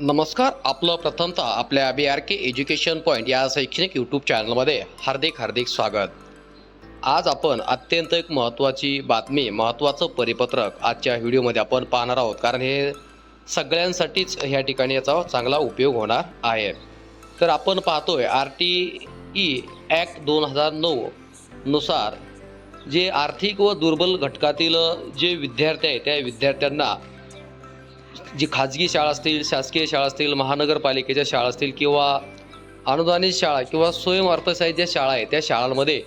नमस्कार आपलं प्रथमतः आपल्या B R K education point या शैक्षणिक यूट्यूब चॅनलमध्ये हार्दिक हार्दिक स्वागत. आज आपण अत्यंत एक महत्त्वाची बातमी महत्त्वाचं परिपत्रक आजच्या व्हिडिओमध्ये आपण पाहणार आहोत. कारण हे सगळ्यांसाठीच ह्या ठिकाणी याचा चांगला उपयोग होणार आहे. तर आपण पाहतोय आर टी ई ॲक्ट दोन हजार नऊ नुसार जे आर्थिक व दुर्बल घटकातील जे विद्यार्थी आहे त्या विद्यार्थ्यांना जी खाजगी शाळा असतील शासकीय शाळा असतील महानगरपालिकेच्या शाळा असतील किंवा अनुदानित शाळा किंवा स्वयंअर्थशाही ज्या शाळा आहेत त्या शाळांमध्ये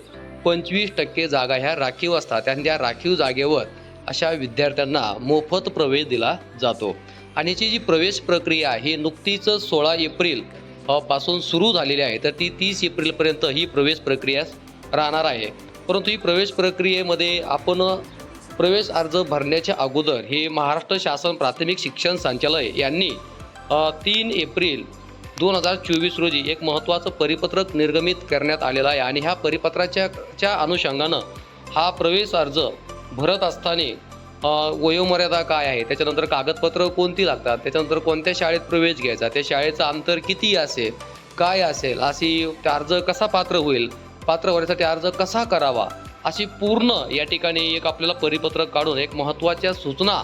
पंचवीस टक्के जागा ह्या राखीव असतात आणि त्या राखीव जागेवर अशा विद्यार्थ्यांना मोफत प्रवेश दिला जातो. आणि याची जी प्रवेश प्रक्रिया ही नुकतीच सोळा एप्रिलपासून सुरू झालेली आहे तर ती तीस एप्रिलपर्यंत ही प्रवेश प्रक्रिया राहणार आहे. परंतु ही प्रवेश प्रक्रियेमध्ये आपण प्रवेश अर्ज भरण्याच्या अगोदर हे महाराष्ट्र शासन प्राथमिक शिक्षण संचालय यांनी तीन एप्रिल दोन हजार चोवीस रोजी एक महत्त्वाचं परिपत्रक निर्गमित करण्यात आलेलं आहे आणि ह्या परिपत्राच्या अनुषंगानं हा प्रवेश अर्ज भरत असताना वयोमर्यादा काय आहे? त्याच्यानंतर कागदपत्र कोणती लागतात? त्याच्यानंतर कोणत्या शाळेत प्रवेश घ्यायचा? त्या शाळेचं अंतर किती असेल? काय असेल? अशी अर्ज कसा पात्र होईल? पात्र होण्यासाठी अर्ज कसा करावा? अशी पूर्ण या ठिकाणी एक आपल्याला परिपत्रक काढून एक महत्त्वाच्या सूचना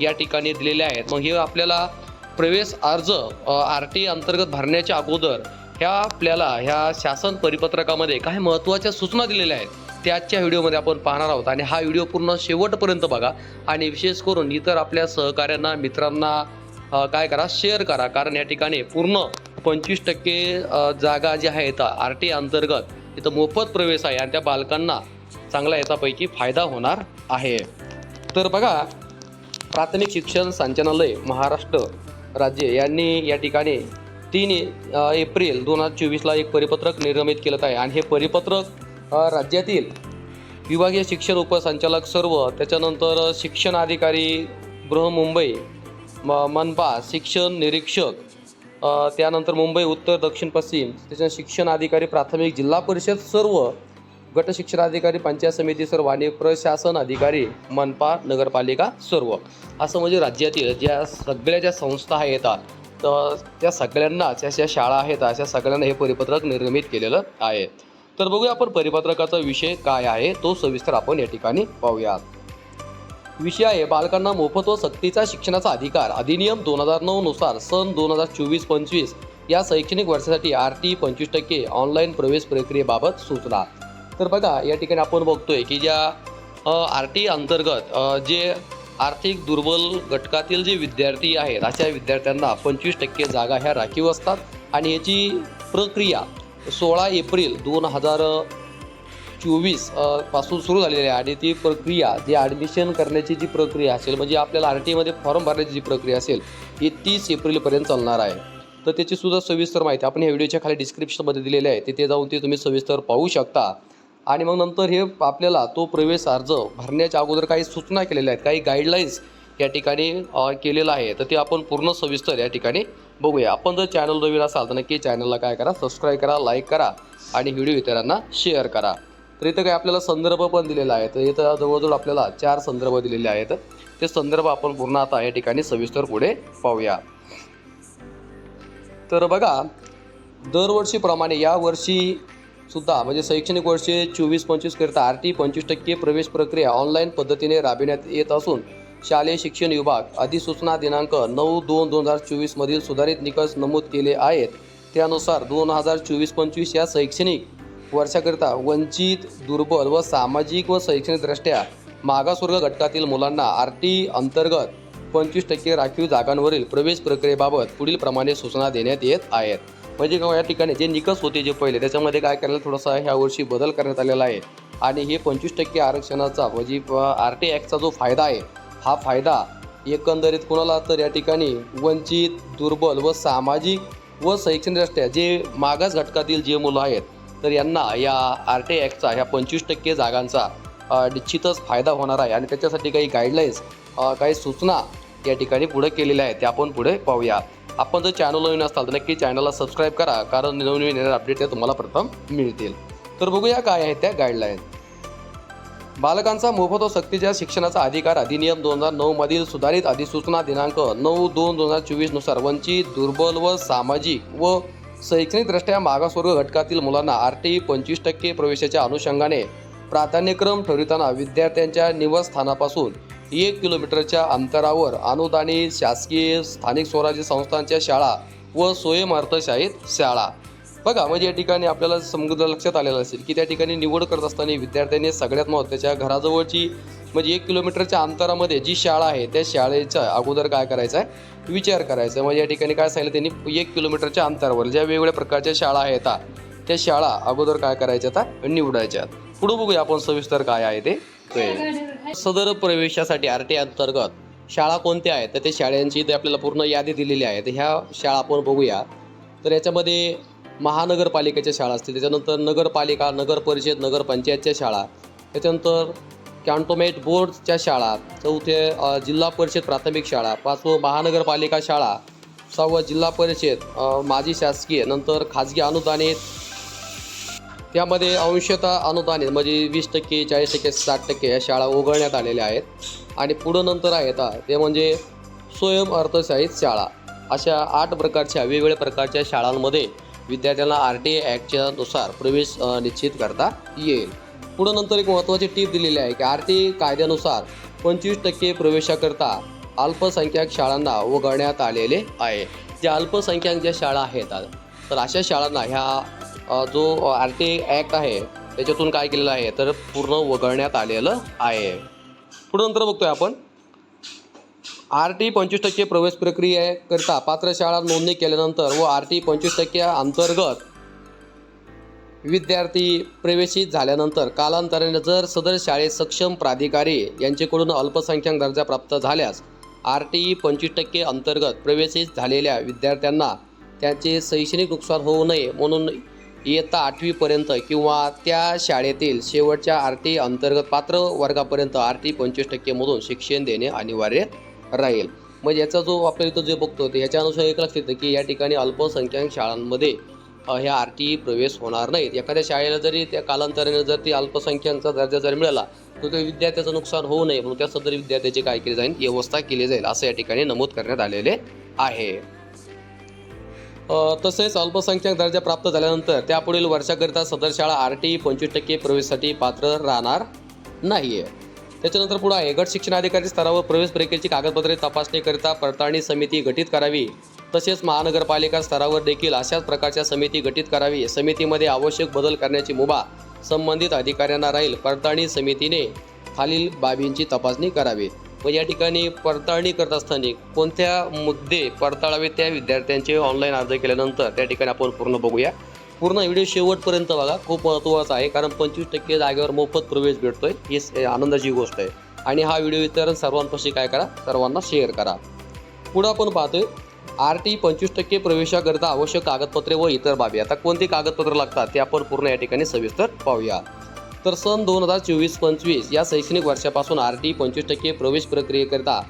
या ठिकाणी दिलेल्या आहेत. मग हे आपल्याला प्रवेश अर्ज आर टी अंतर्गत भरण्याच्या अगोदर ह्या आपल्याला ह्या शासन परिपत्रकामध्ये काही महत्त्वाच्या सूचना दिलेल्या आहेत. त्या आजच्या व्हिडिओमध्ये आपण पाहणार आहोत. आणि हा व्हिडिओ पूर्ण शेवटपर्यंत बघा. आणि विशेष करून इतर आपल्या सहकाऱ्यांना मित्रांना काय करा शेअर करा. कारण या ठिकाणी पूर्ण पंचवीस टक्के जागा ज्या आहेत आर टी अंतर्गत इथं मोफत प्रवेश आहे. आणि त्या बालकांना चांगला याच्यापैकी फायदा होणार आहे. तर बघा प्राथमिक शिक्षण संचालनालय महाराष्ट्र राज्य यांनी या ठिकाणी तीन एप्रिल दोन हजार चोवीसला एक परिपत्रक निर्गमित केलं आहे. आणि हे परिपत्रक राज्यातील विभागीय शिक्षण उपसंचालक सर्व त्याच्यानंतर शिक्षण अधिकारी बृहमुंबई म मनपा शिक्षण निरीक्षक त्यानंतर मुंबई उत्तर दक्षिण पश्चिम त्याच्या शिक्षण अधिकारी प्राथमिक जिल्हा परिषद सर्व गट शिक्षणाधिकारी पंचायत समिती सर्व आणि प्रशासन अधिकारी मनपा नगरपालिका सर्व. असं म्हणजे राज्यातील ज्या सगळ्या ज्या संस्था येतात तर त्या सगळ्यांनाच अशा शाळा आहेत अशा सगळ्यांना हे परिपत्रक निर्मित केलेलं आहे. तर बघूया आपण परिपत्रकाचा विषय काय आहे तो सविस्तर आपण या ठिकाणी पाहूयात. विषय आहे बालकांना मोफत व सक्तीचा शिक्षणाचा अधिकार अधिनियम दोन हजार नऊ नुसार सन दोन हजार चोवीस पंचवीस या शैक्षणिक वर्षासाठी आर टी पंचवीस टक्के ऑनलाईन प्रवेश प्रक्रियेबाबत सूचना. तर बघा या ठिकाणी आपण बघतोय की ज्या आर टी अंतर्गत जे आर्थिक दुर्बल घटकातील जे विद्यार्थी आहेत अशा विद्यार्थ्यांना पंचवीस टक्के जागा ह्या राखीव असतात. आणि याची प्रक्रिया सोळा एप्रिल दोन हजार चोवीसपासून सुरू झालेली आहे. आणि ती प्रक्रिया जी ॲडमिशन करण्याची जी प्रक्रिया असेल म्हणजे आपल्याला आर टीमध्ये फॉर्म भरण्याची जी प्रक्रिया असेल ही तीस एप्रिलपर्यंत चालणार आहे. तर त्याची सुद्धा सविस्तर माहिती आपण या व्हिडिओच्या खाली डिस्क्रिप्शनमध्ये दिलेली आहे. तिथे जाऊन ती तुम्ही सविस्तर पाहू शकता. आणि मग नंतर हे आपल्याला तो प्रवेश अर्ज भरण्याच्या अगोदर काही सूचना केलेल्या आहेत काही गाईडलाईन्स या ठिकाणी केलेलं आहे. तर ते आपण पूर्ण सविस्तर या ठिकाणी बघूया. आपण जर चॅनल नवीन असाल तर नक्की चॅनलला काय करा सबस्क्राईब करा लाईक करा आणि व्हिडिओ इतरांना शेअर करा. तर इथं काय आपल्याला संदर्भ पण दिलेला आहे तर इथं जवळजवळ आपल्याला चार संदर्भ दिलेले आहेत. ते संदर्भ आपण पूर्ण आता या ठिकाणी सविस्तर पुढे पाहूया. तर बघा दरवर्षीप्रमाणे या वर्षी सुद्धा म्हणजे शैक्षणिक वर्षे चोवीस पंचवीसकरता आर टी पंचवीस टक्के प्रवेश प्रक्रिया ऑनलाईन पद्धतीने राबविण्यात येत असून शालेय शिक्षण विभाग अधिसूचना दिनांक नऊ दोन दोन हजार चोवीसमधील सुधारित निकष नमूद केले आहेत. त्यानुसार दोन हजार चोवीस पंचवीस या शैक्षणिक वर्षाकरिता वंचित दुर्बल व सामाजिक व शैक्षणिकदृष्ट्या मागासवर्ग घटकातील मुलांना आर टी अंतर्गत पंचवीस टक्के राखीव जागांवरील प्रवेश प्रक्रियेबाबत पुढील प्रमाणे सूचना देण्यात येत आहेत. म्हणजे गाव या ठिकाणी जे निकष होते जे पहिले त्याच्यामध्ये काय करायला थोडासा ह्या वर्षी बदल करण्यात आलेला आहे. आणि हे पंचवीस टक्के आरक्षणाचा म्हणजे आर टी ॲक्टचा जो फायदा आहे हा फायदा एकंदरीत कोणाला तर या ठिकाणी वंचित दुर्बल व सामाजिक व शैक्षणिकदृष्ट्या जे मागास घटकातील जे मुलं आहेत तर यांना या आर टी ॲक्टचा ह्या पंचवीस टक्के जागांचा निश्चितच फायदा होणार आहे. आणि त्याच्यासाठी काही गाईडलाईन्स काही सूचना या ठिकाणी पुढे केलेल्या आहेत त्या आपण पुढे पाहूया. आपण जर चॅनल नवीन असाल तर नक्की चॅनलला सबस्क्राईब करा कारण नवीन येणारे अपडेट त्या तुम्हाला प्रथम मिळतील. तर बघूया काय आहेत त्या गाईडलाईन बालकांचा मोफत व सक्तीच्या शिक्षणाचा अधिकार अधिनियम दोन हजार नऊ मधील सुधारित अधिसूचना दिनांक नऊ दोन दोन हजार चोवीसनुसार वंचित दुर्बल व सामाजिक व शैक्षणिकदृष्ट्या मागासवर्ग घटकातील मुलांना आर टी पंचवीस टक्के प्रवेशाच्या अनुषंगाने प्राधान्यक्रम ठरविताना विद्यार्थ्यांच्या निवासस्थानापासून एक किलोमीटरच्या अंतरावर अनुदानित शासकीय स्थानिक स्वराज्य संस्थांच्या शाळा व स्वयंअर्थशाहीत शाळा. बघा म्हणजे या ठिकाणी आपल्याला समुद्र लक्षात आलेलं असेल की त्या ठिकाणी निवड करत असताना विद्यार्थ्यांनी सगळ्यात महत्त्वाच्या घराजवळची म्हणजे एक किलोमीटरच्या अंतरामध्ये जी शाळा आहे त्या शाळेचा अगोदर काय करायचं आहे विचार करायचा. आहे. म्हणजे या ठिकाणी काय सांगितलं त्यांनी? एक किलोमीटरच्या अंतरावर ज्या वेगवेगळ्या प्रकारच्या शाळा आहेत त्या शाळा अगोदर काय करायच्या आता? निवडायच्या. पुढे बघूया आपण सविस्तर काय आहे ते. ते. सदर प्रवेशासाठी आर टी अंतर्गत शाळा कोणत्या आहेत तर ते शाळांची इथे आपल्याला पूर्ण यादी दिलेली आहे. तर ह्या शाळा आपण बघूया. तर याच्यामध्ये महानगरपालिकेच्या शाळा असतील. त्याच्यानंतर नगरपालिका नगर परिषद नगरपंचायतच्या शाळा. त्याच्यानंतर कॅन्टोमेंट बोर्डच्या शाळा चौथे जिल्हा परिषद प्राथमिक शाळा पाचवं महानगरपालिका शाळा सहावं जिल्हा परिषद माजी शासकीय नंतर खाजगी अनुदानित त्यामध्ये अंशतः अनुदानित म्हणजे वीस टक्के चाळीस टक्के साठ टक्के या शाळा उघडण्यात आलेल्या आहेत. आणि पुढं नंतर आहेत ते म्हणजे स्वयं अर्थशाहीत शाळा. अशा आठ प्रकारच्या वेगवेगळ्या प्रकारच्या शाळांमध्ये विद्यार्थ्यांना आर टी ॲक्टच्या नुसार प्रवेश निश्चित करता येईल. पुढं नंतर एक महत्त्वाची टीप दिलेली आहे की आर टी कायद्यानुसार पंचवीस टक्के प्रवेशाकरता अल्पसंख्याक शाळांना उघडण्यात आलेले आहे. ज्या अल्पसंख्याक ज्या शाळा आहेत तर अशा शाळांना ह्या जो आर टी ॲक्ट आहे त्याच्यातून काय केलेलं आहे तर पूर्ण वगळण्यात आलेलं आहे. पुढं नंतर बघतोय आपण. आर टी पंचवीस टक्के प्रवेश प्रक्रियेकरिता पात्र शाळा नोंदणी केल्यानंतर व आर टी पंचवीस टक्के अंतर्गत विद्यार्थी प्रवेशित झाल्यानंतर कालांतराने जर सदर शाळेत सक्षम प्राधिकारी यांच्याकडून अल्पसंख्याक दर्जा प्राप्त झाल्यास आर टी ई पंचवीस टक्के अंतर्गत प्रवेशित झालेल्या विद्यार्थ्यांना त्यांचे शैक्षणिक नुकसान होऊ नये म्हणून इयत्ता आठवीपर्यंत किंवा त्या शाळेतील शेवटच्या आर टी अंतर्गत पात्र वर्गापर्यंत आर टी पंचवीस टक्केमधून शिक्षण देणे अनिवार्य राहील. म्हणजे याचा जो आपल्या इथं जे बघतो ते ह्याच्यानुसार एक लक्षात येतं की या ठिकाणी अल्पसंख्याक शाळांमध्ये ह्या आर टी प्रवेश होणार नाहीत. एखाद्या शाळेला जरी त्या कालांतराने जर ती अल्पसंख्याकचा दर्जा जर मिळाला तर त्या विद्यार्थ्याचं नुकसान होऊ नये. म्हणून त्या सदर विद्यार्थ्याची काय केली जाईल व्यवस्था केली जाईल असं या ठिकाणी नमूद करण्यात आलेले आहे. तसेच अल्पसंख्याक दर्जा प्राप्त झाल्यानंतर त्यापुढील वर्षाकरिता सदर शाळा आर टी पंचवीस टक्के प्रवेशासाठी पात्र राहणार नाही आहे त्याच्यानंतर पुढे आहे गट शिक्षणाधिकारी स्तरावर प्रवेश प्रक्रियेची कागदपत्रे तपासणीकरिता पडताळणी समिती गठीत करावी. तसेच महानगरपालिका स्तरावर देखील अशाच प्रकारच्या समिती गठीत करावी. समितीमध्ये आवश्यक बदल करण्याची मुभा संबंधित अधिकाऱ्यांना राहील. पडताळणी समितीने खालील बाबींची तपासणी करावी. व या ठिकाणी पडताळणी करत असताना कोणत्या मुद्दे पडताळावे त्या विद्यार्थ्यांचे ऑनलाईन अर्ज केल्यानंतर त्या ठिकाणी आपण पूर्ण बघूया. पूर्ण व्हिडिओ शेवटपर्यंत बघा. खूप महत्त्वाचा आहे कारण पंचवीस टक्के जागेवर मोफत प्रवेश भेटतोय. ही आनंदाची गोष्ट आहे. आणि हा व्हिडिओ इतर सर्वांपाशी काय करा? सर्वांना शेअर करा. पुढं आपण पाहतोय आर टी पंचवीस टक्के प्रवेशाकरिता आवश्यक कागदपत्रे व इतर बाबी. आता कोणती कागदपत्रं लागतात ते आपण पूर्ण या ठिकाणी सविस्तर पाहूया. तर सन दोन हजार चोवीस पंचवीस या शैक्षणिक वर्षापासून आर टी पंचवीस टक्के प्रवेश प्रक्रियेकरिता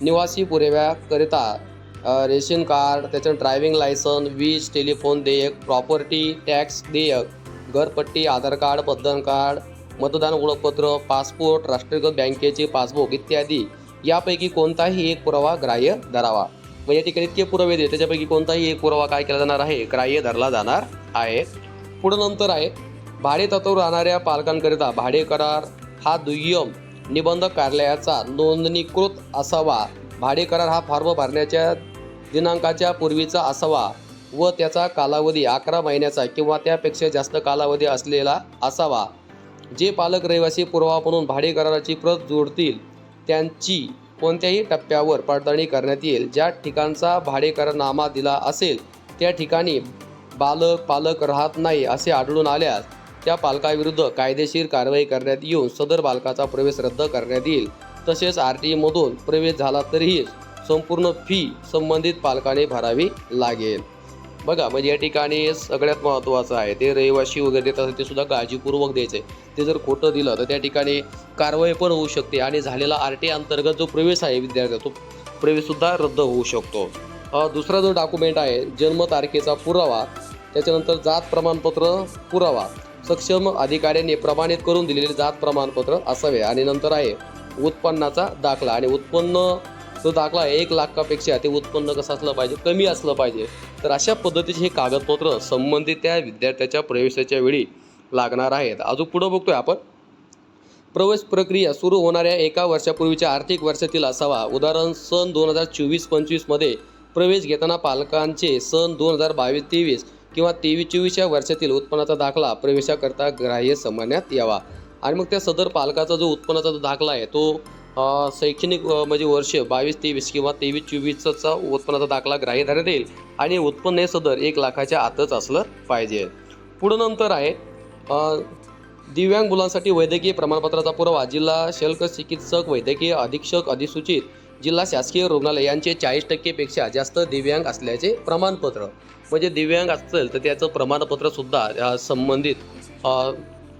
निवासी पुराव्याकरिता रेशन कार्ड त्याच्या ड्रायव्हिंग लायसन वीज टेलिफोन देयक प्रॉपर्टी टॅक्स देयक घरपट्टी आधार कार्ड मतदान कार्ड मतदान ओळखपत्र पासपोर्ट राष्ट्रीयकृत बँकेचे पासबुक इत्यादी यापैकी कोणताही एक पुरावा ग्राह्य धरावा. व या ठिकाणी इतके पुरावे दे त्याच्यापैकी कोणताही एक पुरावा काय केला जाणार आहे? ग्राह्य धरला जाणार आहे. पुढं नंतर आहे. भाडे तत्वावर राहणाऱ्या पालकांकरिता भाडे करार हा दुय्यम निबंधक कार्यालयाचा नोंदणीकृत असावा. भाडे करार हा फॉर्म भरण्याच्या दिनांकाच्या पूर्वीचा असावा व त्याचा कालावधी अकरा महिन्याचा किंवा त्यापेक्षा जास्त कालावधी असलेला असावा. जे पालक रहिवासी पुरावा म्हणून भाडे कराराची प्रत जोडतील त्यांची कोणत्याही टप्प्यावर पडताळणी करण्यात येईल. ज्या ठिकाणचा भाडेकरनामा दिला असेल त्या ठिकाणी बालक पालक राहत नाही असे आढळून आल्यास त्या पालकाविरुद्ध कायदेशीर कारवाई करण्यात येऊन सदर बालकाचा प्रवेश रद्द करण्यात येईल. तसेच आर टी मधून प्रवेश झाला तरीही संपूर्ण फी संबंधित पालकाने भरावी लागेल. बघा म्हणजे या ठिकाणी सगळ्यात महत्त्वाचं आहे ते रहिवाशी वगैरे देत असेल ते सुद्धा काळजीपूर्वक द्यायचे. ते जर खोटं दिलं तर त्या ठिकाणी कारवाई पण होऊ शकते आणि झालेला आर टी अंतर्गत जो प्रवेश आहे विद्यार्थ्याचा तो प्रवेशसुद्धा रद्द होऊ शकतो. दुसरा जो डॉक्युमेंट आहे जन्मतारखेचा पुरावा त्याच्यानंतर जात प्रमाणपत्र पुरावा सक्षम अधिकाऱ्यांनी प्रमाणित करून दिलेले जात प्रमाणपत्र असावे आणि नंतर आहे उत्पन्नाचा दाखला. आणि उत्पन्न जो दाखला आहे एक लाखापेक्षा ते उत्पन्न कसं असलं पाहिजे कमी असलं पाहिजे. तर अशा पद्धतीचे हे कागदपत्र संबंधित त्या विद्यार्थ्याच्या प्रवेशाच्या वेळी लागणार आहेत. अजून पुढं बघतोय आपण. प्रवेश प्रक्रिया सुरू होणाऱ्या एका वर्षापूर्वीच्या आर्थिक वर्षातील असावा. उदाहरण सन दोन हजार चोवीस पंचवीसमध्ये प्रवेश घेताना पालकांचे सन दोन हजार बावीस तेवीस किंवा तेवीस चोवीसच्या वर्षातील उत्पन्नाचा दाखला प्रवेशाकरता ग्राह्य समजण्यात यावा. आणि मग त्या सदर पालकाचा जो उत्पन्नाचा जो दाखला आहे तो शैक्षणिक म्हणजे वर्ष बावीस तेवीस किंवा तेवीस चोवीसचा उत्पन्नाचा दाखला ग्राह्य धरण्यात येईल आणि उत्पन्न हे सदर एक लाखाच्या आतच असलं पाहिजे. पुढं नंतर आहे दिव्यांग मुलांसाठी वैद्यकीय प्रमाणपत्राचा पुरावा. जिल्हा शल्क चिकित्सक वैद्यकीय अधीक्षक अधिसूचित जिल्हा शासकीय रुग्णालय यांचे चाळीस टक्केपेक्षा जास्त दिव्यांग असल्याचे प्रमाणपत्र. म्हणजे दिव्यांग असेल तर त्याचं प्रमाणपत्र सुद्धा संबंधित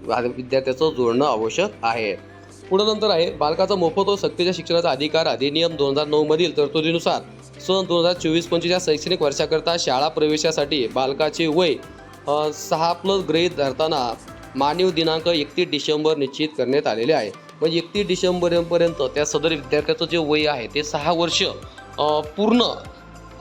विद्यार्थ्याचं जोडणं आवश्यक आहे. पुढं नंतर आहे बालकाचा मोफत व सक्तीच्या शिक्षणाचा अधिकार अधिनियम दोन हजार नऊमधील तरतुदीनुसार सन दोन हजार चोवीस पंचवीस या शैक्षणिक वर्षाकरता शाळा प्रवेशासाठी बालकाचे वय सहा प्लस गृहीत धरताना मानव दिनांक एकतीस डिसेंबर निश्चित करण्यात आलेले आहे. म्हणजे एकतीस डिसेंबरपर्यंत त्या सदर विद्यार्थ्याचं जे वय आहे ते सहा वर्ष पूर्ण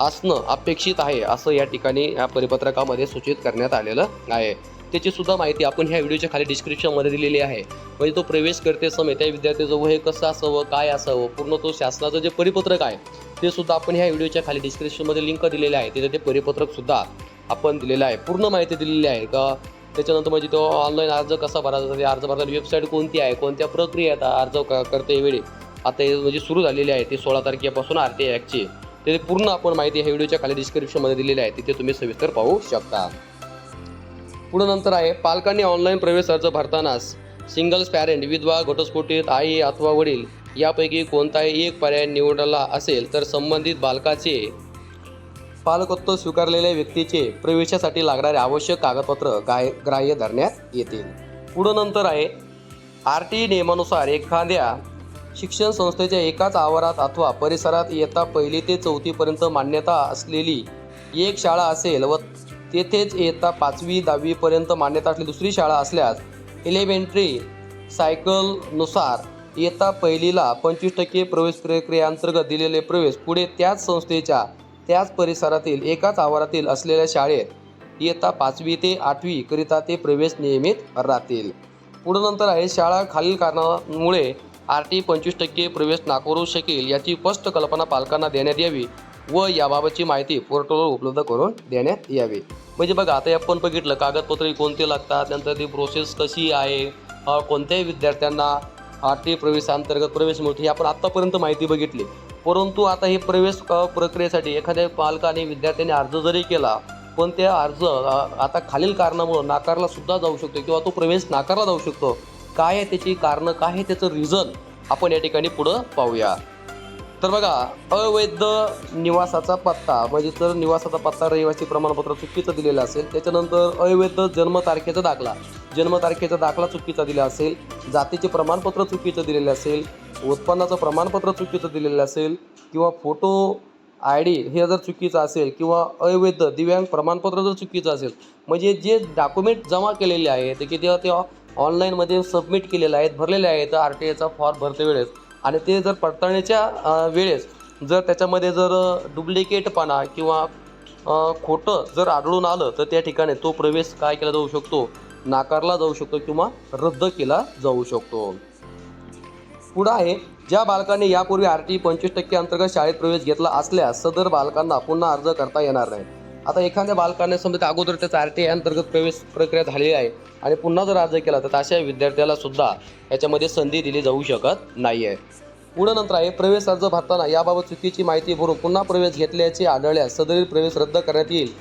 असणं अपेक्षित आहे असं या ठिकाणी या परिपत्रकामध्ये सूचित करण्यात आलेलं आहे. त्याची सुद्धा माहिती आपण ह्या व्हिडिओच्या खाली डिस्क्रिप्शनमध्ये दिलेली आहे. म्हणजे तो प्रवेश करते समय त्या विद्यार्थ्याचं वय कसं असावं काय असावं पूर्ण तो शासनाचं जे परिपत्रक आहे ते सुद्धा आपण ह्या व्हिडिओच्या खाली डिस्क्रिप्शनमध्ये लिंक दिलेले आहे. तिथे ते परिपत्रक सुद्धा आपण दिलेलं आहे. पूर्ण माहिती दिलेली आहे का? त्याच्यानंतर म्हणजे तो ऑनलाईन अर्ज कसा भरायचा? ते अर्ज भरताना वेबसाईट कोणती आहे? कोणत्या प्रक्रिया आहेत अर्ज क- करते वेळी? आता हे म्हणजे सुरू झालेली आहे ती सोळा तारखेपासून आर टी आय ॲक्टची ते पूर्ण आपण माहिती ह्या व्हिडिओच्या खाली डिस्क्रिप्शनमध्ये दिलेली आहे. तिथे तुम्ही सविस्तर पाहू शकता. पुढं नंतर आहे पालकांनी ऑनलाईन प्रवेश अर्ज भरतानाच सिंगल्स पॅरेंट विधवा घटस्फोटित आई अथवा वडील यापैकी कोणताही एक पर्याय निवडला असेल तर संबंधित बालकाचे पालकत्व स्वीकारलेल्या व्यक्तीचे प्रवेशासाठी लागणारे आवश्यक कागदपत्र गाय ग्राह्य धरण्यात येतील. पुढं नंतर आहे आर टी नियमानुसार एखाद्या शिक्षण संस्थेच्या एकाच आवारात अथवा परिसरात इयत्ता पहिली ते चौथीपर्यंत मान्यता असलेली एक शाळा असेल व तेथेच इयत्ता पाचवी दहावीपर्यंत मान्यता असलेली दुसरी शाळा असल्यास एलिमेंटरी सायकलनुसार इयत्ता पहिलीला पंचवीस टक्के प्रवेश प्रक्रियेअंतर्गत दिलेले प्रवेश पुढे त्याच संस्थेच्या त्याच परिसरातील एकाच आवारातील असलेल्या शाळेत इयत्ता पाचवी ते आठवी करिता ते प्रवेश नियमित राहतील. पुढं नंतर आहे शाळा खालील कारणामुळे आर टी पंचवीस टक्के प्रवेश नाकारू शकेल याची स्पष्ट कल्पना पालकांना देण्यात यावी व याबाबतची माहिती पोर्टलवर उपलब्ध करून देण्यात यावी. म्हणजे बघा आता आपण बघितलं कागदपत्रे कोणते लागतात नंतर ती प्रोसेस कशी आहे कोणत्याही विद्यार्थ्यांना आर टी प्रवेशांतर्गत प्रवेश मिळतो ही आपण आत्तापर्यंत माहिती बघितली. परंतु आता हे प्रवेश प्रक्रियेसाठी एखाद्या पालकाने विद्यार्थ्याने अर्ज जरी केला पण त्या अर्ज आता खालील कारणामुळं नाकारला सुद्धा जाऊ शकतो किंवा तो प्रवेश नाकारला जाऊ शकतो. काय आहे त्याची कारणं काय आहे त्याचं रिझन आपण या ठिकाणी पुढं पाहूया. तर बघा अवैध निवासाचा पत्ता म्हणजे तर निवासाचा पत्ता रहिवासी प्रमाणपत्र चुकीचं दिलेलं असेल त्याच्यानंतर अवैध जन्मतारखेचा दाखला. जन्मतारखेचा दाखला चुकीचा दिला असेल जातीचे प्रमाणपत्र चुकीचं दिलेलं असेल उत्पन्नाचं प्रमाणपत्र चुकीचं दिलेलं असेल किंवा फोटो आय डी हे जर चुकीचं असेल किंवा अवैध दिव्यांग प्रमाणपत्र जर चुकीचं असेल म्हणजे जे डॉक्युमेंट जमा केलेले आहे ते ते तेव्हा ऑनलाईनमध्ये सबमिट केलेले आहेत भरलेले आहेत आर टी आयचा फॉर्म भरते वेळेस. आणि ते जर पडताळणीच्या वेळेस जर त्याच्यामध्ये जर डुप्लिकेटपणा किंवा खोटं जर आढळून आलं तर त्या ठिकाणी तो प्रवेश काय केला जाऊ शकतो? नाकारला जाऊ शकतो किंवा रद्द केला जाऊ शकतो. पुढं आहे ज्या बालकांनी यापूर्वी आर टी पंचवीस टक्के अंतर्गत शाळेत प्रवेश घेतला असल्यास सदर बालकांना पुन्हा अर्ज करता येणार नाही. आता एखाद्या बालकाने समजा अगोदर त्याचा आर टी आय अंतर्गत प्रवेश प्रक्रिया झालेली आहे आणि पुन्हा जर अर्ज केला तर अशा विद्यार्थ्याला सुद्धा याच्यामध्ये संधी दिली जाऊ शकत नाही आहे पुढं नंतर आहे प्रवेश अर्ज भरताना याबाबत चुकीची माहिती भरून पुन्हा प्रवेश घेतल्याचे आढळल्यास सदरील प्रवेश रद्द करण्यात येईल.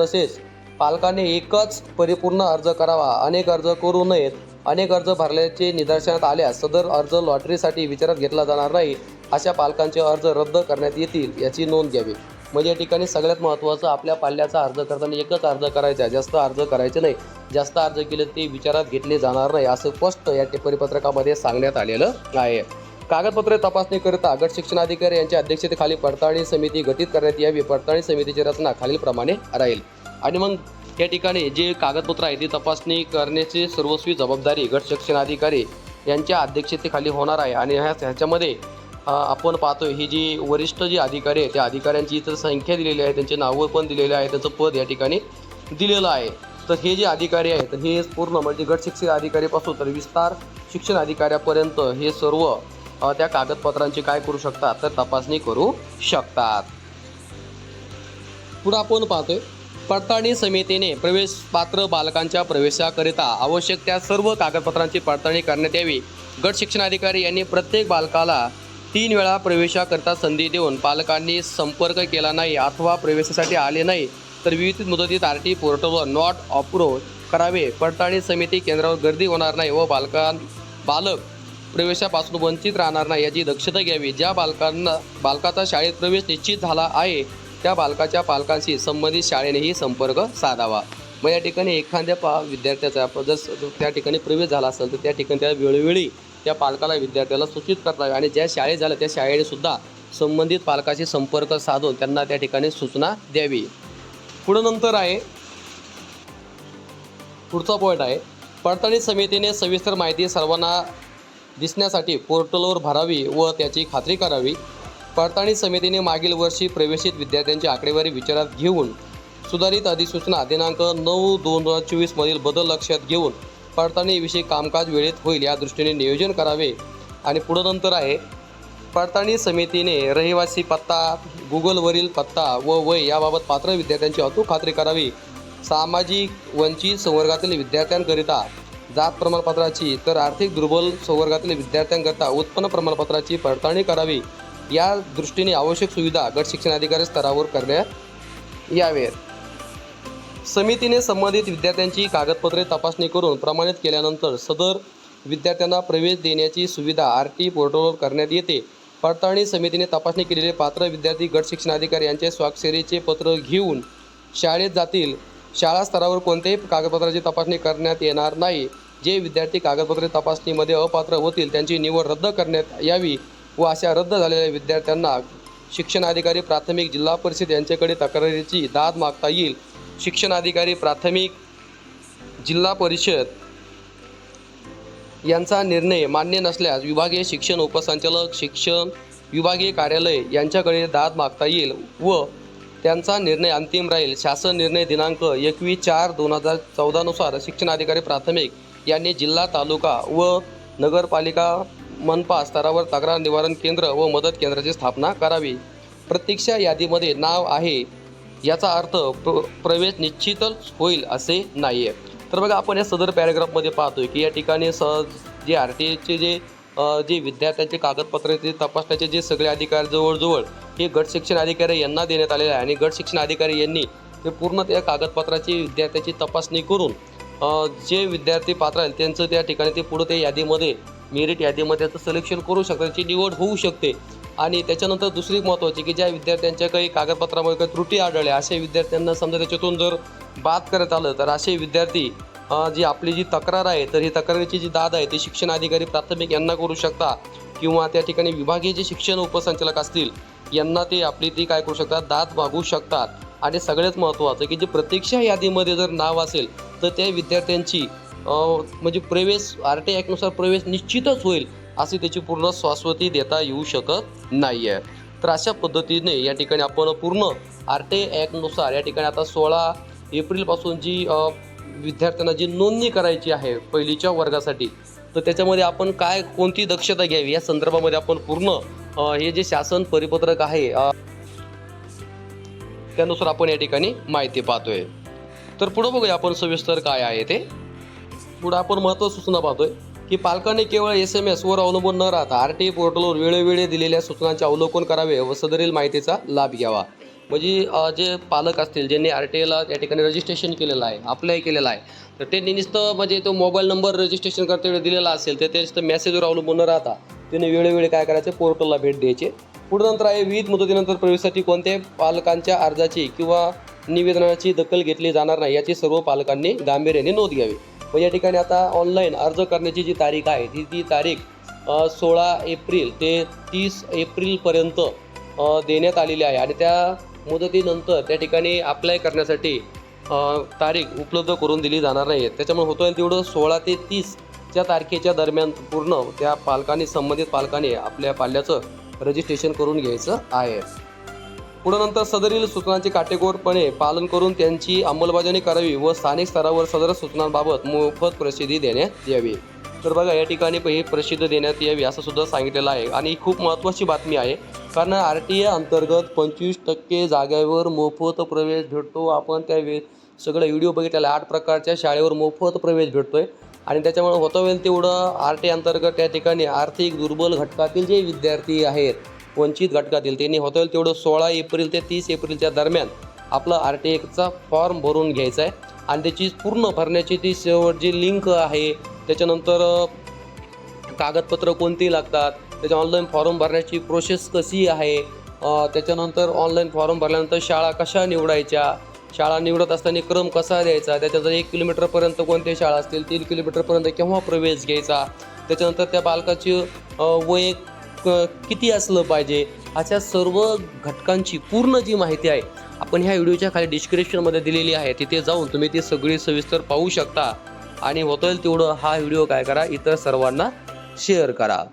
तसेच पालकाने एकच परिपूर्ण अर्ज करावा अनेक अर्ज करू नयेत अनेक अर्ज भरल्याचे निदर्शनात आल्यास सदर अर्ज लॉटरीसाठी विचारात घेतला जाणार नाही अशा पालकांचे अर्ज रद्द करण्यात येतील याची नोंद घ्यावी. म्हणजे या ठिकाणी सगळ्यात महत्त्वाचं आपल्या पाल्याचा अर्ज करताना एकच अर्ज करायचा जास्त अर्ज करायचे नाही. जास्त अर्ज केले ते विचारात घेतले जाणार नाही असं स्पष्ट या परिपत्रकामध्ये सांगण्यात आलेलं आहे. कागदपत्रे तपासणीकरिता गट शिक्षणाधिकारी यांच्या अध्यक्षतेखाली पडताळणी समिती गठीत करण्यात यावी. पडताळणी समितीची रचना खालीलप्रमाणे राहील. आणि मग या ठिकाणी जे कागदपत्र आहे ती तपासणी करण्याची सर्वस्वी जबाबदारी गट शिक्षण अधिकारी यांच्या अध्यक्षतेखाली होणार आहे. आणि ह्या ह्याच्यामध्ये आपण पाहतोय ही जी वरिष्ठ जी अधिकारी आहे त्या अधिकाऱ्यांची इतर संख्या दिलेली आहे त्यांचे नावं पण दिलेले आहे त्यांचं पद या ठिकाणी दिलेलं आहे. तर हे जे अधिकारी आहेत हे पूर्ण म्हणजे गट शिक्षण अधिकारीपासून तर विस्तार शिक्षण अधिकाऱ्यापर्यंत हे सर्व त्या कागदपत्रांची काय करू शकतात तर तपासणी करू शकतात. पुढे आपण पाहतोय पडताळणी समितीने प्रवेश पात्र बालकांच्या प्रवेशाकरिता आवश्यक त्या सर्व कागदपत्रांची पडताळणी करण्यात यावी. गट शिक्षणाधिकारी यांनी प्रत्येक बालकाला तीन वेळा प्रवेशाकरिता संधी देऊन पालकांनी संपर्क केला नाही अथवा प्रवेशासाठी आले नाही तर विविध मुदतीत आर टी पोर्टलवर नॉट अप्रूव्ह करावे. पडताळणी समिती केंद्रावर गर्दी होणार नाही व बालकां बालक प्रवेशापासून वंचित राहणार नाही याची दक्षता घ्यावी. ज्या बालकांना बालकाचा शाळेत प्रवेश निश्चित झाला आहे त्या बालकाच्या पालकांशी संबंधित शाळेनेही संपर्क साधावा. मग या ठिकाणी एखाद्या पा विद्यार्थ्याचा जर त्या ठिकाणी प्रवेश झाला असेल तर त्या ठिकाणी त्या वेळोवेळी त्या पालकाला विद्यार्थ्याला सूचित करता आणि ज्या शाळेत झालं त्या शाळेनेसुद्धा संबंधित पालकाशी संपर्क साधून त्यांना त्या ठिकाणी सूचना द्यावी. पुढं नंतर आहे पुढचा पॉईंट आहे पडताळणी समितीने सविस्तर माहिती सर्वांना दिसण्यासाठी पोर्टलवर भरावी व त्याची खात्री करावी. पडताळणी समितीने मागील वर्षी प्रवेशित विद्यार्थ्यांची आकडेवारी विचारात घेऊन सुधारित अधिसूचना दिनांक नऊ दोन हजार चोवीसमधील बदल लक्षात घेऊन पडताळणीविषयी कामकाज वेळेत होईल या दृष्टीने नियोजन करावे आणि पुढं नंतर आहे. पडताळणी समितीने रहिवासी पत्ता गुगलवरील पत्ता व वय याबाबत पात्र विद्यार्थ्यांची अचूक खात्री करावी. सामाजिक वंचित संवर्गातील विद्यार्थ्यांकरिता जात प्रमाणपत्राची तर आर्थिक दुर्बल संवर्गातील विद्यार्थ्यांकरिता उत्पन्न प्रमाणपत्राची पडताळणी करावी. या दृष्टीने आवश्यक सुविधा गट शिक्षण अधिकारी स्तरावर करण्यात यावेत. समितीने संबंधित विद्यार्थ्यांची कागदपत्रे तपासणी करून प्रमाणित केल्यानंतर सदर विद्यार्थ्यांना प्रवेश देण्याची सुविधा आर टी पोर्टलवर करण्यात येते. पडताळणी समितीने तपासणी केलेले पात्र विद्यार्थी गट शिक्षणाधिकारी यांचे स्वाक्षरीचे पत्र घेऊन शाळेत जातील. शाळा स्तरावर कोणत्याही कागदपत्राची तपासणी करण्यात येणार नाही. जे विद्यार्थी कागदपत्रे तपासणीमध्ये अपात्र होतील त्यांची निवड रद्द करण्यात यावी व अशा रद्द झालेल्या विद्यार्थ्यांना शिक्षणाधिकारी प्राथमिक जिल्हा परिषद यांच्याकडे तक्रारीची दाद मागता येईल. शिक्षणाधिकारी प्राथमिक जिल्हा परिषद यांचा निर्णय मान्य नसल्यास विभागीय शिक्षण उपसंचालक शिक्षण विभागीय कार्यालय यांच्याकडे दाद मागता येईल व त्यांचा निर्णय अंतिम राहील. शासन निर्णय दिनांक एकवीस चार दोन हजार चौदानुसार शिक्षणाधिकारी प्राथमिक यांनी जिल्हा तालुका व नगरपालिका मनपा स्तरावर तक्रार निवारण केंद्र व मदत केंद्राची स्थापना करावी. प्रतीक्षा यादीमध्ये नाव आहे. याचा अर्थ प्र प्रवेश निश्चितच होईल असे नाही आहे तर बघा आपण या सदर पॅरेग्राफमध्ये पाहतोय की या ठिकाणी सहज जे आर टी एचे जे जे विद्यार्थ्यांचे कागदपत्र ते तपासण्याचे जे सगळे अधिकार जवळजवळ हे गट शिक्षण अधिकारी यांना देण्यात आलेले आहे. आणि गट शिक्षण अधिकारी यांनी ते पूर्ण त्या कागदपत्राची विद्यार्थ्याची तपासणी करून जे विद्यार्थी पात्र आहेत त्यांचं त्या ठिकाणी ते पुढं त्या यादीमध्ये मेरिट यादीमध्ये त्याचं सिलेक्शन करू शकतात त्याची निवड होऊ शकते. आणि त्याच्यानंतर दुसरी महत्त्वाची की ज्या विद्यार्थ्यांच्या काही कागदपत्रामध्ये काही त्रुटी आढळल्या अशा विद्यार्थ्यांना समजा त्याच्यातून जर बाद करत आलं तर असे विद्यार्थी जी आपली जी तक्रार आहे तर ही तक्रारीची जी दाद आहे ती शिक्षण अधिकारी प्राथमिक यांना करू शकता किंवा त्या ठिकाणी विभागीय जे शिक्षण उपसंचालक असतील यांना ते आपली ती काय करू शकतात दाद मागू शकतात. आणि सगळ्यात महत्त्वाचं की जे प्रतीक्षा यादीमध्ये जर नाव असेल तर त्या विद्यार्थ्यांची म्हणजे प्रवेश आर टी ॲक्टनुसार प्रवेश निश्चितच होईल अशी त्याची पूर्ण शाश्वती देता येऊ शकत नाही आहे तर अशा पद्धतीने या ठिकाणी आपण पूर्ण आर ॲक्टनुसार या ठिकाणी आता सोळा एप्रिलपासून जी विद्यार्थ्यांना जी नोंदणी करायची आहे पहिलीच्या वर्गासाठी तर त्याच्यामध्ये आपण काय कोणती दक्षता घ्यावी? या संदर्भामध्ये आपण पूर्ण हे जे शासन परिपत्रक आहे त्यानुसार आपण या ठिकाणी माहिती पाहतोय. तर पुढं बघूया आपण सविस्तर काय आहे ते. पुढं आपण महत्त्व सूचना पाहतोय. की पालकांनी केवळ एस एम एसवर अवलंबून न राहता आर टी पोर्टलवर वेळोवेळी दिलेल्या सूचनांचे अवलोकन करावे व सदरील माहितीचा लाभ घ्यावा. म्हणजे जे पालक असतील ज्यांनी आर टी आयला त्या ठिकाणी रजिस्ट्रेशन केलेलं आहे अप्लाय केलेलं आहे तर त्यांनी नुसतं म्हणजे तो मोबाईल नंबर रजिस्ट्रेशन करते वेळी दिलेला असेल तर ते नुसतं मेसेजवर अवलंबून न राहता त्याने वेळोवेळी काय करायचे पोर्टलला भेट द्यायचे. पुढे नंतर आहे विविध मुदतीनंतर प्रवेशासाठी कोणत्याही पालकांच्या अर्जाची किंवा निवेदनाची दखल घेतली जाणार नाही याची सर्व पालकांनी गांभीर्याने नोंद घ्यावी. व या ठिकाणी आता ऑनलाईन अर्ज करण्याची जी तारीख आहे ती ती तारीख सोळा एप्रिल ते तीस एप्रिलपर्यंत देण्यात आलेली आहे. आणि त्या मुदतीनंतर त्या ठिकाणी अप्लाय करण्यासाठी तारीख उपलब्ध करून दिली जाणार नाही. आहे त्याच्यामुळे होतं तेवढं सोळा ते तीसच्या तारखेच्या दरम्यान पूर्ण त्या पालकांनी संबंधित पालकांनी आपल्या पाल्याचं रजिस्ट्रेशन करून घ्यायचं आहे. पुढं नंतर सदरील सूचनांचे काटेकोरपणे पालन करून त्यांची अंमलबजावणी करावी व स्थानिक स्तरावर सदर सूचनांबाबत मोफत प्रसिद्धी देण्यात यावी. तर बघा या ठिकाणी ही प्रसिद्ध देण्यात यावी असं सुद्धा सांगितलेलं आहे. आणि ही खूप महत्त्वाची बातमी आहे कारण आर टी ए अंतर्गत पंचवीस टक्के जागेवर मोफत प्रवेश भेटतो. आपण त्या वे सगळं व्हिडिओ बघितलेला आठ प्रकारच्या शाळेवर मोफत प्रवेश भेटतो आहे आणि त्याच्यामुळे होतं होईल तेवढं आर टी अंतर्गत त्या ठिकाणी आर्थिक दुर्बल घटकातील जे विद्यार्थी आहेत वंचित घटकातील त्यांनी होतं होईल तेवढं सोळा एप्रिल ते तीस एप्रिलच्या दरम्यान आपला आर टी एकचा फॉर्म भरून घ्यायचा आहे. आणि त्याची पूर्ण भरण्याची ती शेवट जी लिंक आहे त्याच्यानंतर कागदपत्र कोणती लागतात त्याच्या ऑनलाईन फॉर्म भरण्याची प्रोसेस कशी आहे त्याच्यानंतर ऑनलाईन फॉर्म भरल्यानंतर शाळा कशा निवडायच्या शाळा निवडत असताना क्रम कसा द्यायचा त्याच्यानंतर एक किलोमीटरपर्यंत कोणत्या शाळा असतील तीन किलोमीटरपर्यंत केव्हा प्रवेश घ्यायचा त्याच्यानंतर त्या बालकाची वय क- किती असलं पाहिजे? अशा सर्व घटकांची पूर्ण जी माहिती आहे आपण ह्या व्हिडिओच्या खाली डिस्क्रिप्शनमध्ये दिलेली आहे. तिथे जाऊन तुम्ही ती सगळी सविस्तर पाहू शकता. आणि होतं तेवढं हा व्हिडिओ काय करा इतर सर्वांना शेअर करा.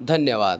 धन्यवाद.